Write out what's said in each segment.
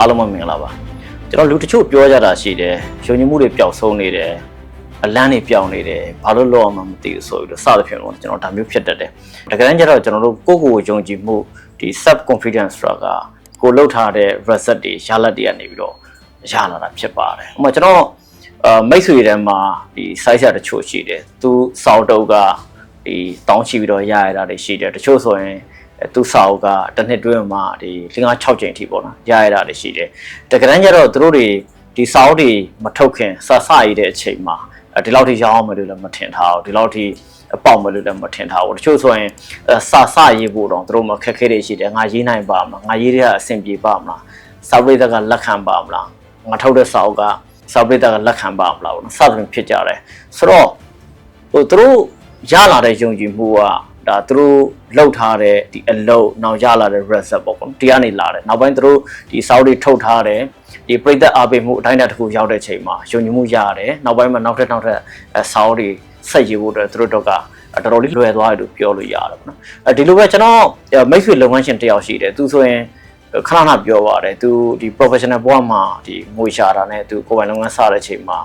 အားလုံးမင်္ဂလာပါကျွန်တော်လူတချို့ပြောကြတာရှိတယ်ယုံကြည်မှုတွေပျောက်ဆုံးနေတယ်အလန်းတွေပျောက်နေတယ်ဘာလို့လောက်အောင်မသိဘူးဆိုပြီးတော့စသဖြင့်တော့ကျွန်တော်ဒါမျိုးဖြစ်တတ်တယ်တကယ်တမ်းကျတော့ကျွန်တော်တို့ကိုယ့်ကိုယ်ကိုယုံကြည်မှုဒီ self confidence ဆိုတာကကိုယ်လှုပ်ထားတဲ့ result တွေရလဒ်တွေကနေပြီးတော့ရလာတာဖြစ်ပါတယ်ဥပမာကျွန်တော်အာမိတ်ဆွေတန်းမှာဒီ size တချို့ရှိတယ်သူစောက်တုပ်ကဒီတောင်းချပြီးတော့ရရတာတွေရှိတယ်တချို့ဆိုရင်အဲ သူစာအုပ်ကတစ်နှစ်တွင်းမှာဒီ5 6ချိန်အထိပေါ့နော်ရရတာတွေရှိတယ်တကယ်တမ်းကျတော့သူတို့တွေဒီစာအုပ်တွေမထုတ်ခင်စစရည်တဲ့အချိန်မှာအဲဒီလောက်ထိရောင်းအောင်မလို့လည်းမထင်ထားဘူးဒီလောက်ထိအပေါက်မလို့လည်းမထင်ထားဘူးတချို့ဆိုရင်စာစရေးဖို့တော့သူတို့မခက်ခဲတွေရှိတယ်ငါရေးနိုင်ပါမလားငါရေးတဲ့အဆင်ပြေပါမလားစာပရိသတ်ကလက်ခံပါမလားငါထုတ်တဲ့စာအုပ်ကစာပရိသတ်ကလက်ခံပါမလားပေါ့နော်စသဖြင့်ဖြစ်ကြတယ်ဆိုတော့ဟိုသူတို့ရလာတဲ့ယုံကြည်မှုက ဒါသူတို့လောက်ထားတဲ့ဒီအလုတ်နောက်ရလာတဲ့ result ပေါ့ကွန်ဒီကနေလာတယ်နောက်ပိုင်းသူတို့ဒီစောက်တွေထုတ်ထားတယ်ဒီပြိသက်အားပေးမှုအတိုင်းအတာတစ်ခုရောက်တဲ့ချိန်မှာယုံကြည်မှုရတယ်နောက်ပိုင်းမှာနောက်ထပ်နောက်ထပ်အဲစောက်တွေဆက်ရေးဖို့အတွက်သူတို့တော့ကတော်တော်လေးလွယ်သွားတယ်လို့ပြောလို့ရတယ်ပေါ့နော်အဲဒီလိုပဲကျွန်တော်မိတ်ဆွေလုပ်ငန်းရှင်တယောက်ရှိတယ်သူဆိုရင်ခဏခဏပြောပါတယ်သူဒီ professional ဘဝမှာဒီငွေရှာတာနဲ့သူကိုယ်ပိုင်လုပ်ငန်းစတဲ့ချိန်မှာ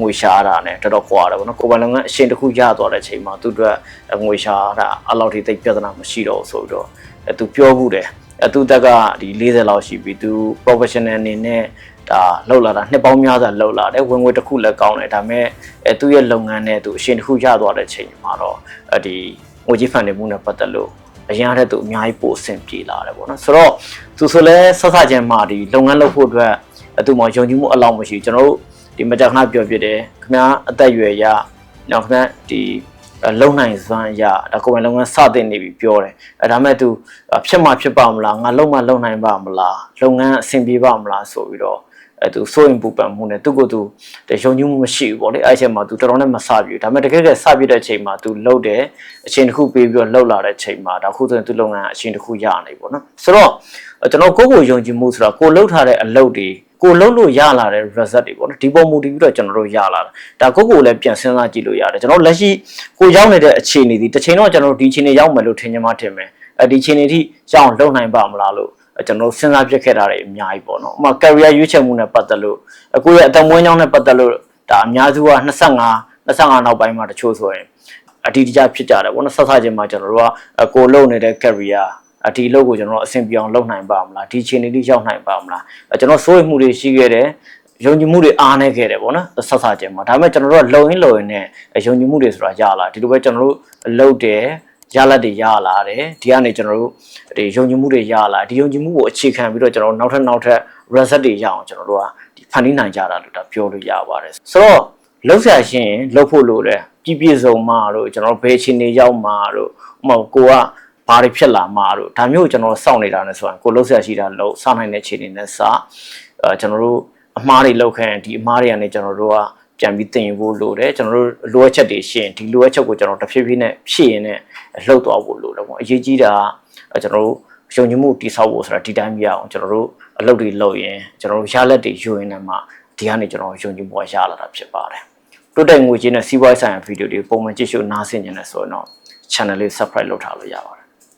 ငွေရှာတာနဲ့တော်တော်ခွာတယ်ဗောနော်ကိုယ်ပိုင်လုပ်ငန်းအရှင်တစ်ခုရသွားတဲ့အချိန်မှာသူတို့ငွေရှာတာအလောက်ထိသိပ်ပြဿနာမရှိတော့ဘူးဆိုပြီးတော့အဲသူပြောဘူးတယ်အဲသူတက်ကဒီ40လောက်ရှိပြီသူ professional အနေနဲ့ဒါလောက်လာတာနှစ်ပေါင်းများစွာလောက်လာတယ်ဝင်ငွေတစ်ခုလည်းကောင်းတယ်ဒါပေမဲ့အဲသူ့ရဲ့လုပ်ငန်းနဲ့သူအရှင်တစ်ခုရသွားတဲ့အချိန်မှာတော့အဲဒီငွေကြီးဖန်နေမှုနဲ့ပတ်သက်လို့အရင်ကတည်းကသူအများကြီးပိုအဆင်ပြေလာတယ်ပေါ့နော်ဆိုတော့သူဆိုလဲဆက်ဆချင်းမှာဒီလုပ်ငန်းလုပ်ဖို့အတွက်အတူမှယုံကြည်မှုအလောက်မရှိဘူးကျွန်တော်တို့ ဒီမကြခဏပြောပြတယ်ခင်ဗျာအသက်အရွယ်ရနော်ခင်ဗျာဒီလုံနိုင်စွမ်းရဒါကိုယ်ပိုင်လုပ်ငန်းစတင်နေပြီပြောတယ်အဲဒါမဲ့သူဖြစ်မှဖြစ်ပါမလားငါလုံမှလုံနိုင်ပါမလားလုပ်ငန်းအဆင်ပြေပါမလားဆိုပြီးတော့အဲသူစိုးရင်ပူပန်မှုနဲ့သူ့ကိုယ်သူယုံကြည်မှုမရှိဘူးပေါ့လေအဲ့ချိန်မှာသူတော်တော်နဲ့မဆပြဘူးဒါပေမဲ့တကယ်ကဆပြတဲ့အချိန်မှာသူလှုပ်တယ်အချိန်တစ်ခုပေးပြီးတော့လှုပ်လာတဲ့အချိန်မှာဒါခုဆိုရင်သူ့လုပ်ငန်းအချိန်တစ်ခုရနေပေါ့နော်ဆိုတော့ကျွန်တော်ကိုယ့်ကိုယုံကြည်မှုဆိုတာကိုလှုပ်ထားတဲ့အလုပ်တွေ ကိုလုံးလို့ရလာတဲ့ result တွေပေါ့နော်ဒီပုံမူတည်ပြီးတော့ကျွန်တော်တို့ရလာတာဒါကိုကိုလည်းပြန်စဉ်းစားကြည့်လို့ရတယ်ကျွန်တော်လက်ရှိကိုရောက်နေတဲ့အခြေအနေဒီတစ်ချိန်တော့ကျွန်တော်တို့ဒီအခြေအနေရောက်မယ်လို့ထင်ကြမှာထင်မယ်အဲဒီအခြေအနေထိရောက်အောင်လုပ်နိုင်ပါမလားလို့ကျွန်တော်စဉ်းစားပြစ်ခဲ့တာတွေအများကြီးပေါ့နော်ဥပမာ career ရွေးချယ်မှုနဲ့ပတ်သက်လို့အခုရဲ့အသက်မွေးကြောင်းနဲ့ပတ်သက်လို့ဒါအများစုက25 25နောက်ပိုင်းမှာတချို့ဆိုရင်အတီးတကျဖြစ်ကြတယ်ပေါ့နော်ဆက်ဆက်ချင်းမှာကျွန်တော်တို့ကကိုလုံနေတဲ့ career အဒီလောက်ကိုကျွန်တော်အဆင်ပြေအောင်လုပ်နိုင်ပါမလားဒီချိန်လေးရောက်နိုင်ပါမလားကျွန်တော်စိုးရိမ်မှုတွေရှိခဲ့တယ်ယုံကြည်မှုတွေအားနေခဲ့တယ်ပေါ့နော်ဆက်ဆက်ချင်းမှာဒါပေမဲ့ကျွန်တော်တို့ကလုံရင်းလုံရင်းနဲ့ယုံကြည်မှုတွေဆိုတာရလာဒီလိုပဲကျွန်တော်တို့လှုပ်တယ်ရလက်တွေရလာတယ်ဒီကနေကျွန်တော်တို့ဒီယုံကြည်မှုတွေရလာဒီယုံကြည်မှုကိုအခြေခံပြီးတော့ကျွန်တော်နောက်ထပ်နောက်ထပ် result တွေရအောင်ကျွန်တော်တို့ကဒီဖန်တီးနိုင်ကြတာလို့ဒါပြောလို့ရပါတယ်ဆိုတော့လှုပ်ရှားရှင်လှုပ်ဖို့လိုတယ်ပြည့်ပြည့်စုံမှတို့ကျွန်တော်ဘယ်ချိန်နေရောက်မှတို့ဥပမာကိုက ဘာတွေဖြစ်လာမှာတို့ဒါမျိုးကျွန်တော်စောင့်နေတာနဲ့ဆိုရင်ကိုလှုပ်ရှားရှိတာလှုပ်စောင့်နိုင်တဲ့ခြေနေနဲ့စအဲကျွန်တော်တို့အမားတွေလှုပ်ခံဒီအမားတွေကနေကျွန်တော်တို့ကပြန်ပြီးတင်ဖို့လိုတယ်ကျွန်တော်တို့လိုအပ်ချက်တွေရှိရင်ဒီလိုအပ်ချက်ကိုကျွန်တော်တဖြည်းဖြည်းနဲ့ဖြည့်ရင်နဲ့လှုပ်သွားဖို့လိုတယ်ပေါ့အရေးကြီးတာကကျွန်တော်တို့ယုံကြည်မှုတိဆောက်ဖို့ဆိုတာဒီတိုင်းမရအောင်ကျွန်တော်တို့အလုပ်တွေလုပ်ရင်ကျွန်တော်တို့ရလက်တွေယူရင်လည်းမှဒီကနေကျွန်တော်ယုံကြည်မှုရလာတာဖြစ်ပါတယ်တိုးတက်ငွေချင်းနဲ့စီးပွားရေးဆိုင်ရာဗီဒီယိုတွေပုံမှန်ကြည့်ရှုနားဆင်နေတယ်ဆိုရင်တော့ channel လေး subscribe လုပ်ထားလို့ရပါတယ်